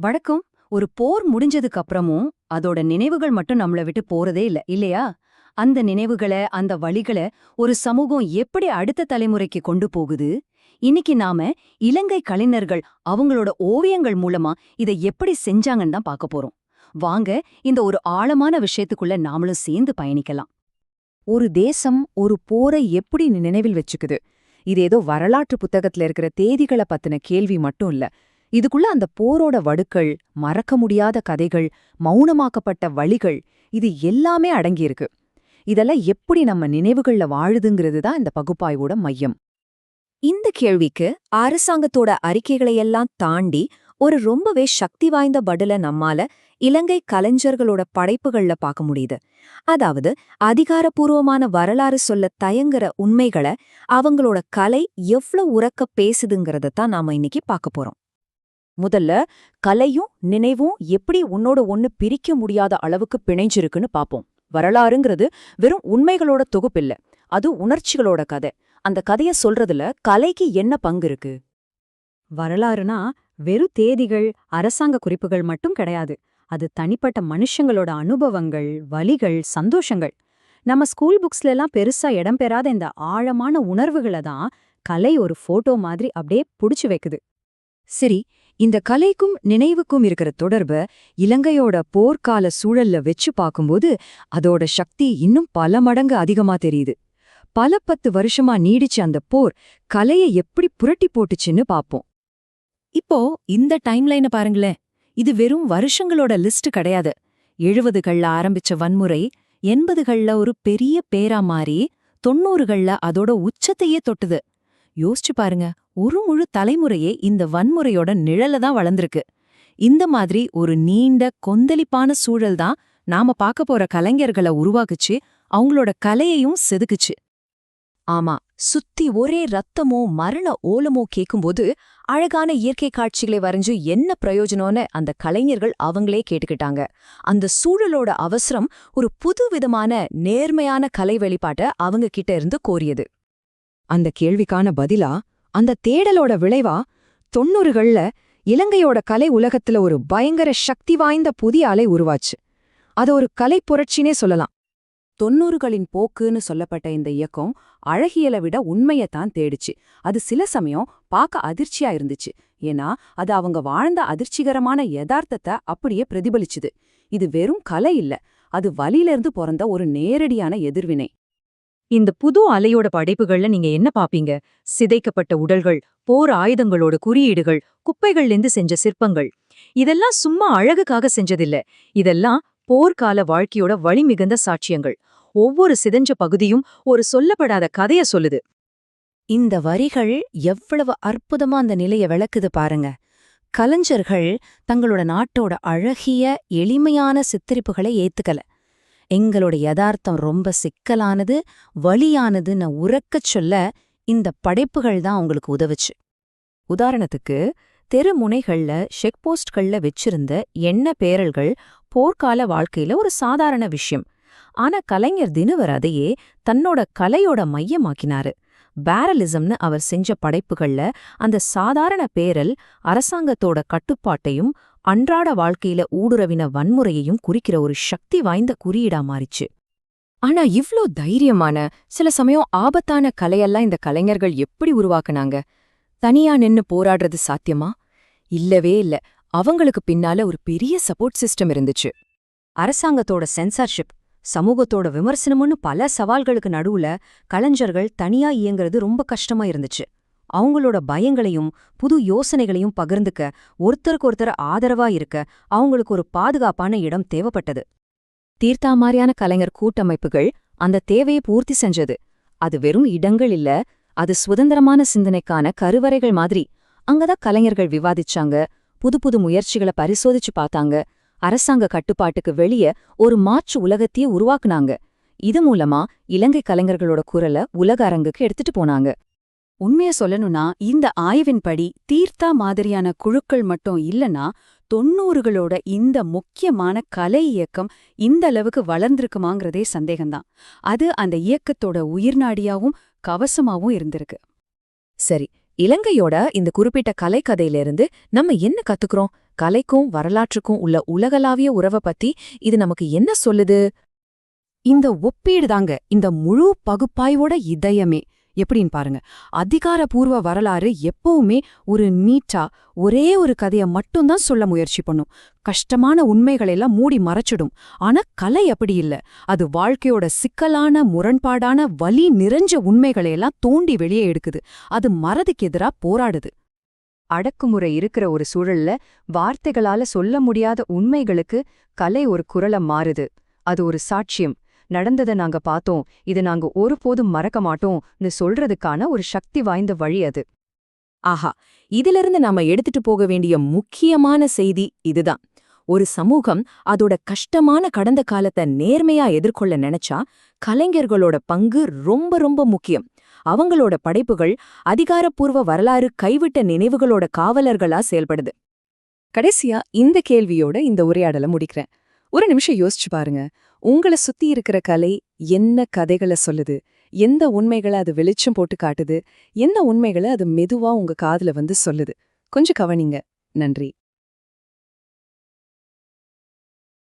வழக்கம் ஒரு போர் முடிஞ்சதுக்கு அப்புறமும் அதோட நினைவுகள் மட்டும் நம்மள விட்டு போறதே இல்ல இல்லையா? அந்த நினைவுகளை அந்த வழிகளை ஒரு சமூகம் எப்படி அடுத்த தலைமுறைக்கு கொண்டு போகுது? இன்னைக்கு நாம இலங்கை கலைஞர்கள் அவங்களோட ஓவியங்கள் மூலமா இதை எப்படி செஞ்சாங்கன்னு தான் பார்க்க போறோம். வாங்க இந்த ஒரு ஆழமான விஷயத்துக்குள்ள நாமளும் சேர்ந்து பயணிக்கலாம். ஒரு தேசம் ஒரு போரை எப்படி நினைவில் வச்சுக்குது? இது ஏதோ வரலாற்று புத்தகத்துல இருக்கிற தேதிகளை பத்தின கேள்வி மட்டும் இல்ல இதுக்குள்ள அந்த போரோட வடுக்கள் மறக்க முடியாத கதைகள் மௌனமாக்கப்பட்ட வழிகள் இது எல்லாமே அடங்கியிருக்கு. இதெல்லாம் எப்படி நம்ம நினைவுகள்ல வாழுதுங்கிறது தான் இந்த பகுப்பாய்வோட மையம். இந்த கேள்விக்கு அரசாங்கத்தோட அறிக்கைகளையெல்லாம் தாண்டி ஒரு ரொம்பவே சக்தி வாய்ந்த பதில நம்மால இலங்கை கலைஞர்களோட படைப்புகள்ல பார்க்க முடியுது. அதாவது அதிகாரப்பூர்வமான வரலாறு சொல்ல தயங்குற உண்மைகளை அவங்களோட கலை எவ்ளோ உறக்க பேசுதுங்கிறத தான் நாம இன்னைக்கு பார்க்க போறோம். முதல்ல கலையும் நினைவும் எப்படி உன்னோட ஒன்னு பிரிக்க முடியாத அளவுக்கு பிணைஞ்சிருக்குன்னு பாப்போம். வரலாறுங்கிறது வெறும் உண்மைகளோட தொகுப்பில்ல அது உணர்ச்சிகளோட கதை. அந்த கதைய சொல்றதுல கலைக்கு என்ன பங்கு இருக்கு? வரலாறுனா வெறும் தேதிகள் அரசாங்க குறிப்புகள் மட்டும் கிடையாது. அது தனிப்பட்ட மனுஷங்களோட அனுபவங்கள் வலிகள் சந்தோஷங்கள். நம்ம ஸ்கூல் புக்ஸ்ல எல்லாம் பெருசா இடம்பெறாத இந்த ஆழமான உணர்வுகளை தான் கலை ஒரு போட்டோ மாதிரி அப்படியே புடிச்சு வைக்குது. சரி இந்த கலைக்கும் நினைவுக்கும் இருக்கிற தொடர்பு இலங்கையோட போர்க்கால சூழல்ல வச்சு பார்க்கும்போது அதோட சக்தி இன்னும் பல மடங்கு அதிகமா தெரியுது. பல பத்து வருஷமா நீடிச்ச அந்த போர் கலையை எப்படி புரட்டி போட்டுச்சுன்னு பாப்போம் இப்போ இந்த டைம்லைன பாருங்களேன். இது வெறும் வருஷங்களோட லிஸ்ட் கிடையாது. எழுபதுகள்ல ஆரம்பிச்ச வன்முறை எண்பதுகள்ல ஒரு பெரிய பேரா மாறி தொண்ணூறுகள்ல அதோட உச்சத்தையே தொட்டுது. யோசிச்சு பாருங்க. ஒரு முழு தலைமுறையே இந்த வன்முறையோட நிழல தான் வளர்ந்திருக்கு. இந்த மாதிரி ஒரு நீண்ட கொந்தளிப்பான சூழல் தான் நாம பார்க்க போற கலைஞர்களை உருவாக்குச்சு. அவங்களோட கலையையும் செதுக்குச்சு. ஆமா சுத்தி ஒரே ரத்தமோ மரண ஓலமோ கேக்கும்போது அழகான இயற்கை காட்சிகளை வரைஞ்சு என்ன பிரயோஜனம்னு அந்த கலைஞர்கள் அவங்களே கேட்டுக்கிட்டாங்க. அந்த சூழலோட அவசரம் ஒரு புது விதமான நேர்மையான கலை வெளிப்பாட்ட அவங்க கிட்ட இருந்து கோரியது. அந்த கேள்விக்கான பதிலா அந்த தேடலோட விளைவா தொண்ணூறுகள்ல இலங்கையோட கலை உலகத்துல ஒரு பயங்கர சக்தி வாய்ந்த புதிய அலை உருவாச்சு. அது ஒரு கலை புரட்சினே சொல்லலாம். தொண்ணூறுகளின் போக்குன்னு சொல்லப்பட்ட இந்த இயக்கம் அழகியலை விட உண்மையத்தான் தேடிச்சு. அது சில சமயம் பார்க்க அதிர்ச்சியா இருந்துச்சு. ஏன்னா அது அவங்க வாழ்ந்த அதிர்ச்சிகரமான யதார்த்தத்தை அப்படியே பிரதிபலிச்சுது. இது வெறும் கலை இல்ல. அது வலியிலிருந்து பிறந்த ஒரு நேரடியான எதிர்வினை. இந்த புது அலையோட படைப்புகள்ல நீங்க என்ன பாப்பீங்க? சிதைக்கப்பட்ட உடல்கள் போர் ஆயுதங்களோட குறியீடுகள் குப்பைகள்லேருந்து செஞ்ச சிற்பங்கள். இதெல்லாம் சும்மா அழகுக்காக செஞ்சதில்ல. இதெல்லாம் போர்க்கால வாழ்க்கையோட வழிமிகுந்த சாட்சியங்கள். ஒவ்வொரு சிதஞ்ச பகுதியும் ஒரு சொல்லப்படாத கதைய சொல்லுது. இந்த வரிகள் எவ்வளவு அற்புதமா அந்த நிலைய விளக்குது பாருங்க. கலைஞர்கள் தங்களோட நாட்டோட அழகிய எளிமையான சித்தரிப்புகளை ஏத்துக்கல. எங்களோட யதார்த்தம் ரொம்ப சிக்கலானது வழியானதுன்னு உறக்கச் சொல்ல இந்த படைப்புகள் தான் அவங்களுக்கு உதவுச்சு. உதாரணத்துக்கு தெருமுனைகள்ல செக்போஸ்ட்கள்ல வச்சிருந்த எண்ண பேரல்கள் போர்க்கால வாழ்க்கையில ஒரு சாதாரண விஷயம். ஆனா கலைஞர் தினவர் அதையே தன்னோட கலையோட மையமாக்கினாரு. பேரலிசம்னு அவர் செஞ்ச படைப்புகள்ல அந்த சாதாரண பேரல் அரசாங்கத்தோட கட்டுப்பாட்டையும் அன்றாட வாழ்க்கையில ஊடுருவின வன்முறையையும் குறிக்கிற ஒரு சக்தி வாய்ந்த குறியீடா மாறிச்சு. ஆனா இவ்ளோ தைரியமான சில சமயம் ஆபத்தான கலையெல்லாம் இந்த கலைஞர்கள் எப்படி உருவாக்குனாங்க? தனியா நின்னு போராடுறது சாத்தியமா? இல்லவே இல்ல. அவங்களுக்கு பின்னால ஒரு பெரிய சப்போர்ட் சிஸ்டம் இருந்துச்சு. அரசாங்கத்தோட சென்சார்ஷிப் சமூகத்தோட விமர்சனம்னு பல சவால்களுக்கு நடுவுல கலைஞர்கள் தனியா இயங்குறது ரொம்ப கஷ்டமா இருந்துச்சு. அவங்களோட பயங்களையும் புது யோசனைகளையும் பகிர்ந்துக்க ஒருத்தருக்கு ஒருத்தர் ஆதரவா இருக்க அவங்களுக்கு ஒரு பாதுகாப்பான இடம் தேவைப்பட்டது. தீர்த்தா மாதிரியான கலைஞர் கூட்டமைப்புகள் அந்த தேவையை பூர்த்தி செஞ்சது. அது வெறும் இடங்கள் இல்ல அது சுதந்திரமான சிந்தனைக்கான கருவறைகள் மாதிரி. அங்கதான் கலைஞர்கள் விவாதிச்சாங்க புது புது முயற்சிகளை பரிசோதிச்சு பார்த்தாங்க அரசாங்க கட்டுப்பாட்டுக்கு வெளியே ஒரு மாற்று உலகத்தையே உருவாக்குனாங்க. இது மூலமா இலங்கை கலைஞர்களோட குரலை உலக அரங்குக்கு எடுத்துட்டு போனாங்க. உண்மைய சொல்லணும்னா இந்த ஆய்வின்படி தீர்த்தா மாதிரியான குழுக்கள் மட்டும் இல்லனா தொண்ணூறுகளோட இந்த முக்கியமான கலை இயக்கம் இந்த அளவுக்கு வளர்ந்திருக்குமாங்கிறதே சந்தேகம்தான். அது அந்த இயக்கத்தோட உயிர்நாடியாவும் கவசமாவும் இருந்திருக்கு. சரி இலங்கையோட இந்த குறிப்பிட்ட கலைக்கதையிலிருந்து நம்ம என்ன கத்துக்கிறோம்? கலைக்கும் வரலாற்றுக்கும் உள்ள உலகளாவிய உறவை பத்தி இது நமக்கு என்ன சொல்லுது? இந்த ஒப்பீடு தாங்க இந்த முழு பகுப்பாய்வோட இதயமே. எப்படின்னு பாருங்க அதிகாரபூர்வ வரலாறு எப்பவுமே ஒரு நீட்டா ஒரே ஒரு கதைய மட்டும்தான் சொல்ல முயற்சி பண்ணும். கஷ்டமான உண்மைகளெல்லாம் மூடி மறைச்சிடும். ஆனா கலை அப்படி இல்ல. அது வாழ்க்கையோட சிக்கலான முரண்பாடான வலி நிறைஞ்ச உண்மைகளையெல்லாம் தோண்டி வெளியே எடுக்குது. அது மறதுக்கு எதிரா போராடுது. அடக்குமுறை இருக்கிற ஒரு சூழல்ல வார்த்தைகளால சொல்ல முடியாத உண்மைகளுக்கு கலை ஒரு குரல மாறுது. அது ஒரு சாட்சியம். நடந்ததை நாங்க பார்த்தோம். இது நாங்க ஒருபோதும் மறக்க மாட்டோம்னு சொல்றதுக்கான ஒரு சக்தி வாய்ந்த வழி அது. ஆஹா இதிலிருந்து நாம எடுத்துட்டு போக வேண்டிய முக்கியமான செய்தி இதுதான். ஒரு சமூகம் அதோட கஷ்டமான கடந்த காலத்தை நேர்மையா எதிர்கொள்ள நினைச்சா கலைஞர்களோட பங்கு ரொம்ப ரொம்ப முக்கியம். அவங்களோட படைப்புகள் அதிகாரப்பூர்வ வரலாறு கைவிட்ட நினைவுகளோட காவலர்களா செயல்படுது. கடைசியா இந்த கேள்வியோட இந்த உரையாடலை முடிக்கிறேன். ஒரு நிமிஷம் யோசிச்சு பாருங்க. உங்கள சுத்தி இருக்கிற கலை என்ன கதைகளை சொல்லுது? எந்த உண்மைகளை அது வெளிச்சம் போட்டு காட்டுது? எந்த உண்மைகளை அது மெதுவா உங்க காதுல வந்து சொல்லுது? கொஞ்சம் கவனிங்க. நன்றி.